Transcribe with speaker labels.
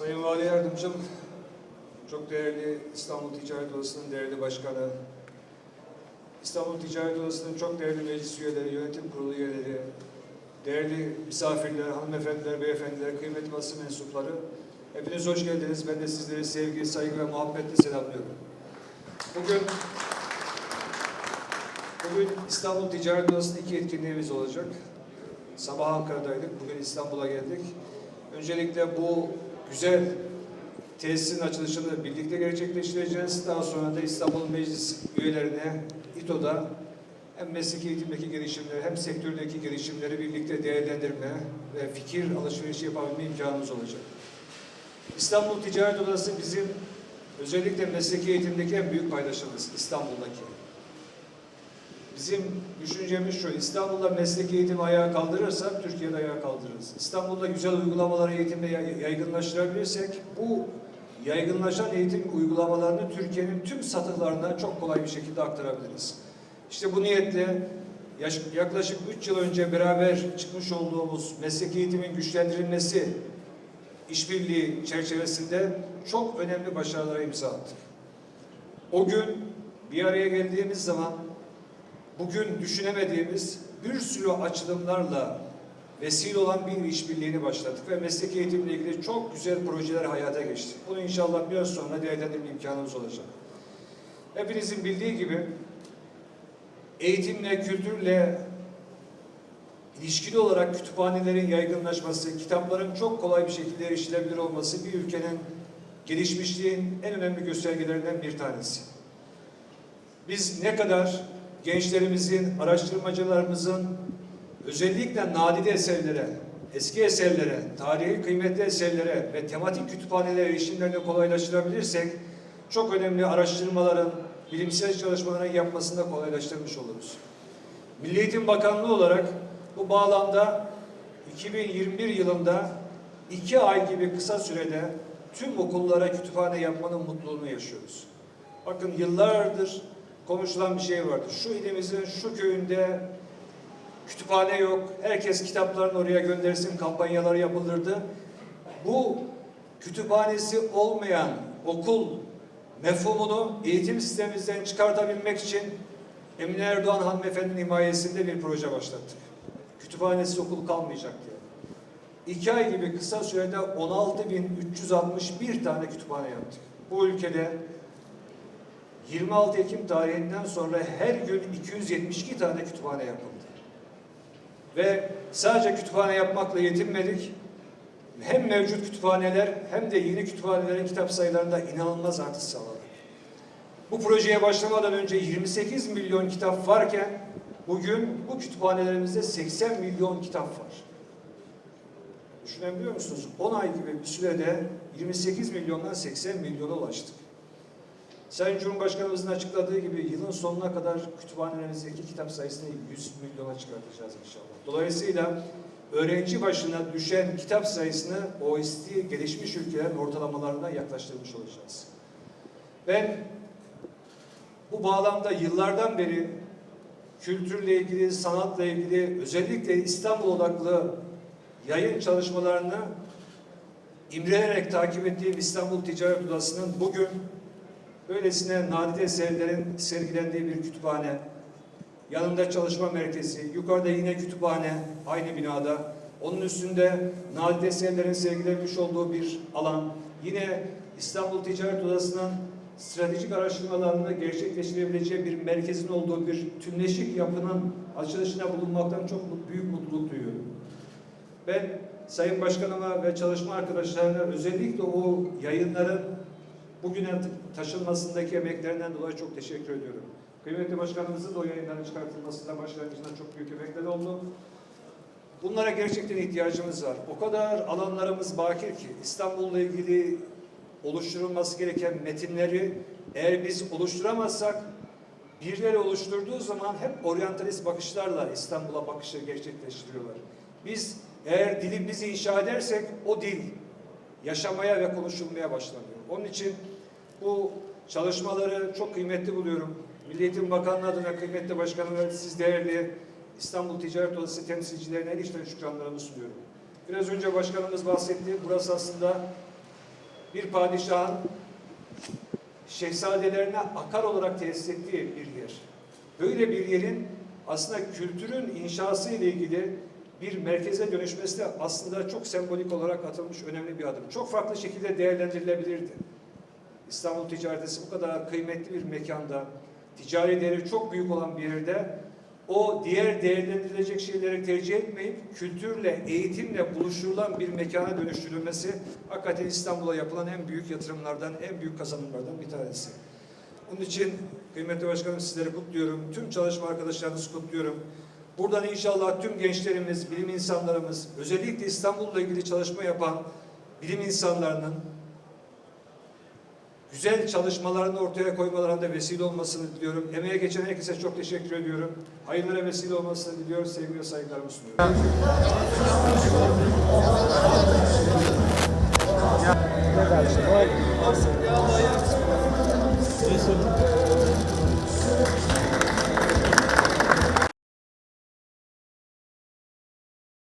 Speaker 1: Sayın Vali Yardımcım, çok değerli İstanbul Ticaret Odası'nın değerli başkanı, İstanbul Ticaret Odası'nın çok değerli meclis üyeleri, yönetim kurulu üyeleri, değerli misafirler, hanımefendiler, beyefendiler, kıymetli basın mensupları, hepiniz hoş geldiniz. Ben de sizleri sevgi, saygı ve muhabbetle selamlıyorum. Bugün Bugün İstanbul Ticaret Odası'nda iki etkinliğimiz olacak. Sabah Ankara'daydık, bugün İstanbul'a geldik. Öncelikle bu güzel tesisin açılışını birlikte gerçekleştireceğiz. Daha sonra da İstanbul Meclis üyelerine İTO'da hem mesleki eğitimdeki gelişimleri hem sektördeki gelişimleri birlikte değerlendirme ve fikir alışverişi yapabilme imkanımız olacak. İstanbul Ticaret Odası bizim özellikle mesleki eğitimdeki en büyük paydaşımız İstanbul'daki. Bizim düşüncemiz şu, İstanbul'da mesleki eğitimi ayağa kaldırırsak Türkiye'de ayağa kaldırırız. İstanbul'da güzel uygulamaları eğitimde yay- yaygınlaştırabilirsek bu yaygınlaşan eğitim uygulamalarını Türkiye'nin tüm satıklarına çok kolay bir şekilde aktarabiliriz. İşte bu niyetle yaklaşık 3 yıl önce beraber çıkmış olduğumuz mesleki eğitimin güçlendirilmesi işbirliği çerçevesinde çok önemli başarılara imza attık. O gün bir araya geldiğimiz zaman bugün düşünemediğimiz bir sürü açılımlarla vesile olan bir işbirliğini başlattık ve mesleki eğitimle ilgili çok güzel projeler hayata geçti. Bunu inşallah biraz sonra değerlendirme imkanımız olacak. Hepinizin bildiği gibi eğitimle, kültürle ilişkili olarak kütüphanelerin yaygınlaşması, kitapların çok kolay bir şekilde erişilebilir olması bir ülkenin gelişmişliğin en önemli göstergelerinden bir tanesi. Biz ne kadar gençlerimizin, araştırmacılarımızın özellikle nadide eserlere, eski eserlere, tarihi kıymetli eserlere ve tematik kütüphanelere erişimlerini kolaylaştırabilirsek çok önemli araştırmaların, bilimsel çalışmaların yapmasında kolaylaştırmış oluruz. Milli Eğitim Bakanlığı olarak bu bağlamda 2021 yılında iki ay gibi kısa sürede tüm okullara kütüphane yapmanın mutluluğunu yaşıyoruz. Bakın yıllardır konuşulan bir şey vardı. Şu ilimizin şu köyünde kütüphane yok. Herkes kitaplarını oraya göndersin kampanyaları yapılırdı. Bu kütüphanesi olmayan okul mefhumunu eğitim sistemimizden çıkartabilmek için Emine Erdoğan hanımefendinin himayesinde bir proje başlattık. Kütüphanesi okul kalmayacak diye. İki ay gibi kısa sürede 16.361 tane kütüphane yaptık. Bu ülkede 26 Ekim tarihinden sonra her gün 272 tane kütüphane yapıldı. Ve sadece kütüphane yapmakla yetinmedik. Hem mevcut kütüphaneler hem de yeni kütüphanelerin kitap sayılarında inanılmaz artış sağladık. Bu projeye başlamadan önce 28 milyon kitap varken bugün bu kütüphanelerimizde 80 milyon kitap var. Düşünebiliyor musunuz? 10 ay gibi bir sürede 28 milyondan 80 milyona ulaştık. Sayın Cumhurbaşkanımızın açıkladığı gibi yılın sonuna kadar kütüphanelerimizdeki kitap sayısını 100 milyona çıkartacağız inşallah. Dolayısıyla öğrenci başına düşen kitap sayısını OECD gelişmiş ülkelerin ortalamalarına yaklaştırmış olacağız. Ben bu bağlamda yıllardan beri kültürle ilgili, sanatla ilgili özellikle İstanbul odaklı yayın çalışmalarını imrenerek takip ettiğim İstanbul Ticaret Odası'nın bugün böylesine nadide eserlerin sergilendiği bir kütüphane, yanında çalışma merkezi, yukarıda yine kütüphane aynı binada, onun üstünde nadide eserlerin sergilenmiş olduğu bir alan, yine İstanbul Ticaret Odası'nın stratejik araştırmalarını gerçekleştirebileceği bir merkezin olduğu bir tümleşik yapının açılışına bulunmaktan çok büyük mutluluk duyuyorum. Ben Sayın Başkanıma ve çalışma arkadaşlarına özellikle o yayınların bugüne taşınmasındaki emeklerinden dolayı çok teşekkür ediyorum. Kıymetli başkanımızın da o yayınların çıkartılmasında başlangıcında çok büyük emekler oldu. Bunlara gerçekten ihtiyacımız var. O kadar alanlarımız bakir ki İstanbul'la ilgili oluşturulması gereken metinleri eğer biz oluşturamazsak birileri oluşturduğu zaman hep oryantalist bakışlarla İstanbul'a bakışı gerçekleştiriyorlar. Biz eğer dili biz inşa edersek o dil yaşamaya ve konuşulmaya başlanıyor. Onun için bu çalışmaları çok kıymetli buluyorum. Milli Eğitim Bakanlığı adına kıymetli başkanım siz değerli İstanbul Ticaret Odası temsilcilerine en içten şükranlarımı sunuyorum. Biraz önce başkanımız bahsetti. Burası aslında bir padişahın şehzadelerine akar olarak tesis ettiği bir yer. Böyle bir yerin aslında kültürün inşası ile ilgili bir merkeze dönüşmesi de aslında çok sembolik olarak atılmış önemli bir adım. Çok farklı şekilde değerlendirilebilirdi. İstanbul Ticaretesi bu kadar kıymetli bir mekanda, ticari değeri çok büyük olan bir yerde o diğer değerlendirilecek şeyleri tercih etmeyip kültürle, eğitimle buluşturulan bir mekana dönüştürülmesi hakikaten İstanbul'a yapılan en büyük yatırımlardan, en büyük kazanımlardan bir tanesi. Bunun için kıymetli başkanım sizleri kutluyorum. Tüm çalışma arkadaşlarınızı kutluyorum. Buradan inşallah tüm gençlerimiz, bilim insanlarımız, özellikle İstanbul'la ilgili çalışma yapan bilim insanlarının güzel çalışmalarını ortaya koymalarında vesile olmasını diliyorum. Emeğe geçen herkese çok teşekkür ediyorum. Hayırlara vesile olmasını diliyorum. Sevgi ve saygılarımı sunuyorum.
Speaker 2: Ne dersin?